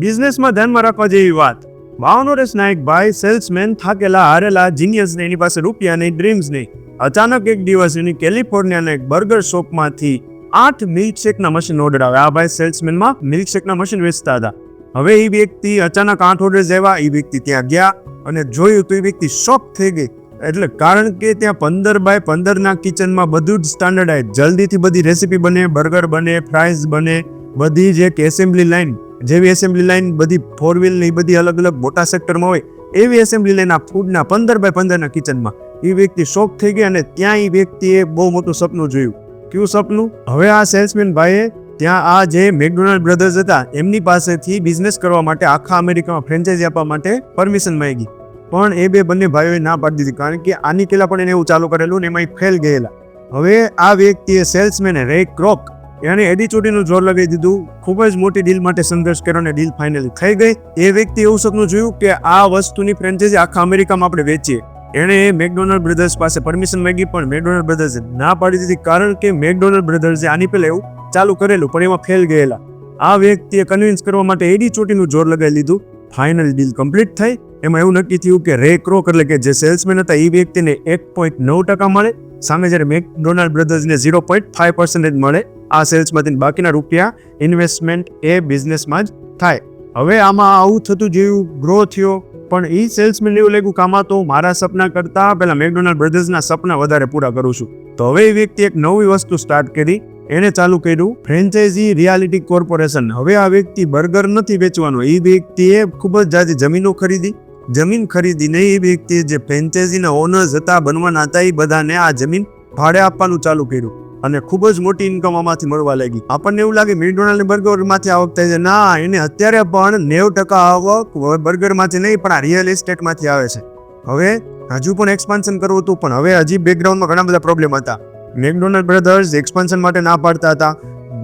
બિઝનેસમાં ધ્યાનમાં રાખવા જેવી વાત. ભાવનોરેશ નાયક ભાઈ સેલ્સમેન થાકેલા હારેલા જીનિયસ ને એની પાસે રૂપિયા નહીં, ડ્રીમ્સ નહીં. અચાનક એક દિવસ એની કેલિફોર્નિયાના એક બર્ગર શોપમાંથી આઠ મિલ્કશેકના મશીન ઓર્ડર આવે આ ભાઈ સેલ્સમેનમાં મિલ્કશેકના મશીન વેચતા હતા. હવે એ વ્યક્તિ અચાનક આઠ ઓર્ડર્સ આવ્યા એ વ્યક્તિ ત્યાં ગયા અને જોયું તો એ વ્યક્તિ શોક થઈ ગઈ. એટલે કારણ કે ત્યાં પંદર બાય પંદરના કિચનમાં બધું જ સ્ટાન્ડર્ડ આવે જલ્દીથી બધી રેસીપી બને, બર્ગર બને ફ્રાઈઝ બને, બધી જ એક એસેમ્બલી લાઈન જેવી એસેમ્બલી લાઈન બધી ફોર વ્હીલની બધી અલગ અલગ મોટા સેક્ટરમાં હોય, એવી એસેમ્બલી લાઈન આ ફૂડના પંદર બાય પંદરના કિચનમાં એ વ્યક્તિ શોક થઈ ગઈ અને ત્યાં એ વ્યક્તિએ બહુ મોટું સપનું જોયું. કયું સપનું? હવે આ સેલ્સમેન ભાઈએ ત્યાં આ જે મેકડોનાલ્ડ બ્રધર્સ હતા, એમની પાસેથી બિઝનેસ કરવા માટે આખા અમેરિકામાં ફ્રેન્ચાઇઝી આપવા માટે પરમિશન માંગી. પણ એ બે બંને ભાઈઓએ ના પાડી દીધી, કારણ કે આની પહેલાં પણ એને એવું ચાલુ કરેલું ને એમાં ફેલ ગયેલા. હવે આ વ્યક્તિએ સેલ્સમેને રે ક્રોક એને એડીચોટીનું જોર લગાવી દીધું. ખૂબ જ મોટી ડીલ માટે સંઘર્ષ કર્યો અને ડીલ ફાઇનલી થઈ ગઈ. એ વ્યક્તિ એવું સપનું જોયું કે આ વસ્તુની ફ્રેન્ચાઇઝી આખા અમેરિકામાં આપણે વેચીએ. એણે મેકડોનાલ્ડ બ્રધર્સ પાસે પરમિશન માંગી, પણ મેકડોનાલ્ડ બ્રધર્સે ના પાડી દીધી કારણ કે મેકડોનાલ્ડ બ્રધર્સે આની પહેલાં એવું ચાલુ કરેલું, પણ એમાં ફેલ ગયેલા. આ વ્યક્તિએ કન્વિન્સ કરવા માટે એડી ચોટીનું જોર લગાવી લીધું. ફાઇનલ ડીલ કમ્પ્લીટ થઈ. એમાં એવું નક્કી થયું કે રે ક્રોક એટલે કે જે સેલ્સમેન હતા, એ વ્યક્તિને એક પોઈન્ટ નવ ટકા મળે. સામે જ્યારે મેકડોનાલ્ડ બ્રધર્સને ઝીરો પોઈન્ટ ફાઈવ પર્સન્ટેજ મળે, આ સેલ્સમાંથી બાકીના રૂપિયા ઇન્વેસ્ટમેન્ટ એ બિઝનેસમાં જ થાય. હવે આમાં આવું થતું જેવું ગ્રો થયો, પણ એ સેલ્સમેન એવું લાગ્યું કે આમાં તો મારા સપના કરતાં પહેલાં મેકડોનાલ્ડ બ્રધર્સના સપના વધારે પૂરા કરું છું. તો હવે એ વ્યક્તિ એક નવી વસ્તુ સ્ટાર્ટ કરી એણે ચાલુ કર્યું ફ્રેન્ચાઇઝી રિયાલિટી કોર્પોરેશન હવે આ વ્યક્તિ બર્ગર નથી વેચવાનો. એ વ્યક્તિએ ખૂબ જ જાજી જમીનો ખરીદી જમીન ખરીદીને એ વ્યક્તિ જે ફ્રેન્ચાઇઝીના ઓનર્સ હતા, બનવાના હતા, એ બધાને આ જમીન ભાડે આપવાનું ચાલુ કર્યું અને ખૂબ જ મોટી ઇન્કમ આમાંથી મળવા લાગી. આપણને એવું લાગે મેકડોનાલ્ડ બર્ગરમાંથી આવક થાય છે. ના, એને અત્યારે પણ નેવ ટકા આવક બર્ગરમાંથી નહીં, પણ આ રિયલ એસ્ટેટમાંથી આવે છે. હવે હજુ પણ એક્સપાન્શન કરવું હતું, પણ હવે હજી બેકગ્રાઉન્ડમાં ઘણા બધા પ્રોબ્લેમ હતા. મેકડોનાલ્ડ બ્રધર્સ એક્સપાન્શન માટે ના પાડતા હતા.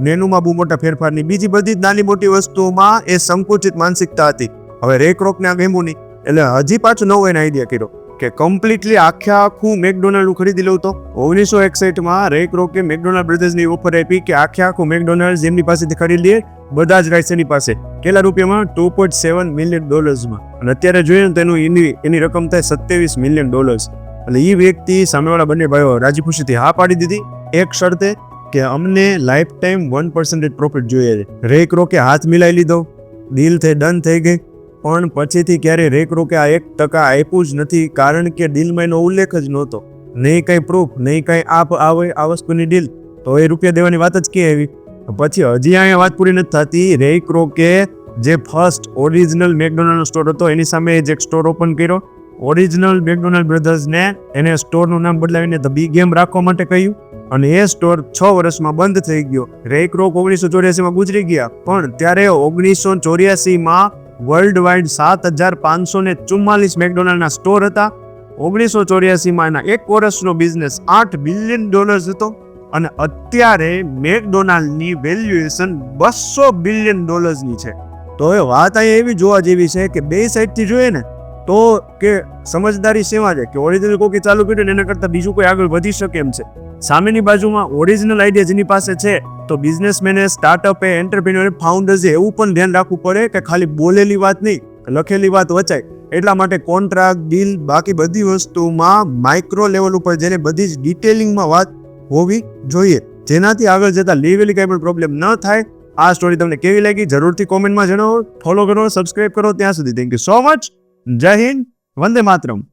મેનુમાં બહુ મોટા ફેરફારની. બીજી બધી જ નાની મોટી વસ્તુઓમાં એ સંકુચિત માનસિકતા હતી. હવે રેક રોકને આ ગમ્યું એટલે હજી પાછું નવો એને આઈડિયા કર્યો કે કમ્પ્લીટલી આખે આખું મેકડોનાલ્ડ ખરીદી લઉં તો? ઓગણીસો એકસઠમાં રેક રોકે મેકડોનાલ્ડ બ્રધર્સની ઓફર આપી કે આખે આખું મેકડોનાલ્ડ જેમની પાસેથી ખરીદી બધા જ રાઇટ્સ એની પાસે. કેટલા રૂપિયામાં? ટુ પોઈન્ટ સેવન મિલિયન ડોલર્સમાં અને અત્યારે જોઈએ ને તેનું એની એની રકમ થાય સત્યાવીસ મિલિયન ડોલર્સ એટલે એ વ્યક્તિ સામેવાળા બંને ભાઈઓ રાજી ખુશીથી હા પાડી દીધી. એક શરતે કે અમને life time one percentage profit જોઈએ છે. રેક રોકે હાથ મિલાવી લીધો. ડીલ થઈ ડન થઈ ગઈ. પણ પછીથી ક્યારેય રેક રોકે આ એક ટકા આપ્યું જ નથી, કારણ કે ડીલમાં એનો ઉલ્લેખ જ નહોતો. નહીં કંઈ પ્રૂફ નહીં કંઈ આપ આવે આ વસ્તુની ડીલ તો એ રૂપિયા દેવાની વાત જ ક્યાં આવી? પછી હજી અહીંયા વાત પૂરી નથી થતી. રેક રોકે જે ફર્સ્ટ ઓરિજિનલ મેકડોનાલ્ડ સ્ટોર હતો, એની સામે જ સ્ટોર ઓપન કર્યો. ઓરિજિનલ મેકડોનાલ્ડ બ્રધર્સને એને સ્ટોરનું નામ બદલાવીને ધ બી ગેમ રાખવા માટે કહ્યું. અને એ સ્ટોર છ વર્ષમાં બંધ થઈ ગયો. રેક રોક ઓગણીસો ચોર્યાસીમાં ગુજરી ગયા. પણ ત્યારે ઓગણીસો ચોર્યાસીમાં વર્લ્ડ વાઇડ સાત હજાર પાંચસો ને ચુમ્માલીસ મેકડોનાલ્ડના સ્ટોર હતા. ઓગણીસો ચોર્યાસીમાં એના એક વર્ષનો બિઝનેસ આઠ બિલિયન ડોલર્સ હતો અને અત્યારે મેકડોનાલ્ડની વેલ્યુએશન બસો બિલિયન ડોલર્સની છે. તો એ વાત અહીંયા એવી જોવા જેવી છે કે બે સાઈડથી જોઈએ ને તો કે સમજદારી સેવા છે કે ઓરિજિનલ કોકી ચાલુ કર્યું એના કરતાં બીજું કોઈ આગળ વધી શકે એમ છે. સામેની બાજુમાં ઓરિજિનલ આઈડિયા જેની પાસે છે, તો બિઝનેસમેને સ્ટાર્ટઅપે એન્ટરપ્રિન્યોરે ફાઉન્ડર્સે એવું પણ ધ્યાન રાખવું પડે કે ખાલી બોલેલી વાત નહીં, લખેલી વાત વચાય. એટલા માટે કોન્ટ્રાક્ટ ડીલ બાકી બધી વસ્તુમાં માઇક્રો લેવલ ઉપર જેને બધી જ ડિટેલિંગમાં વાત હોવી જોઈએ. જેનાથી આગળ જતા લેવલી કંઈ પણ પ્રોબ્લેમ ન થાય. આ સ્ટોરી તમને કેવી લાગી જરૂરથી કોમેન્ટમાં જણાવો. ફોલો કરો સબસ્ક્રાઇબ કરો. ત્યાં સુધી થેન્ક યુ સો મચ જય હિન્દ વંદે માતરમ.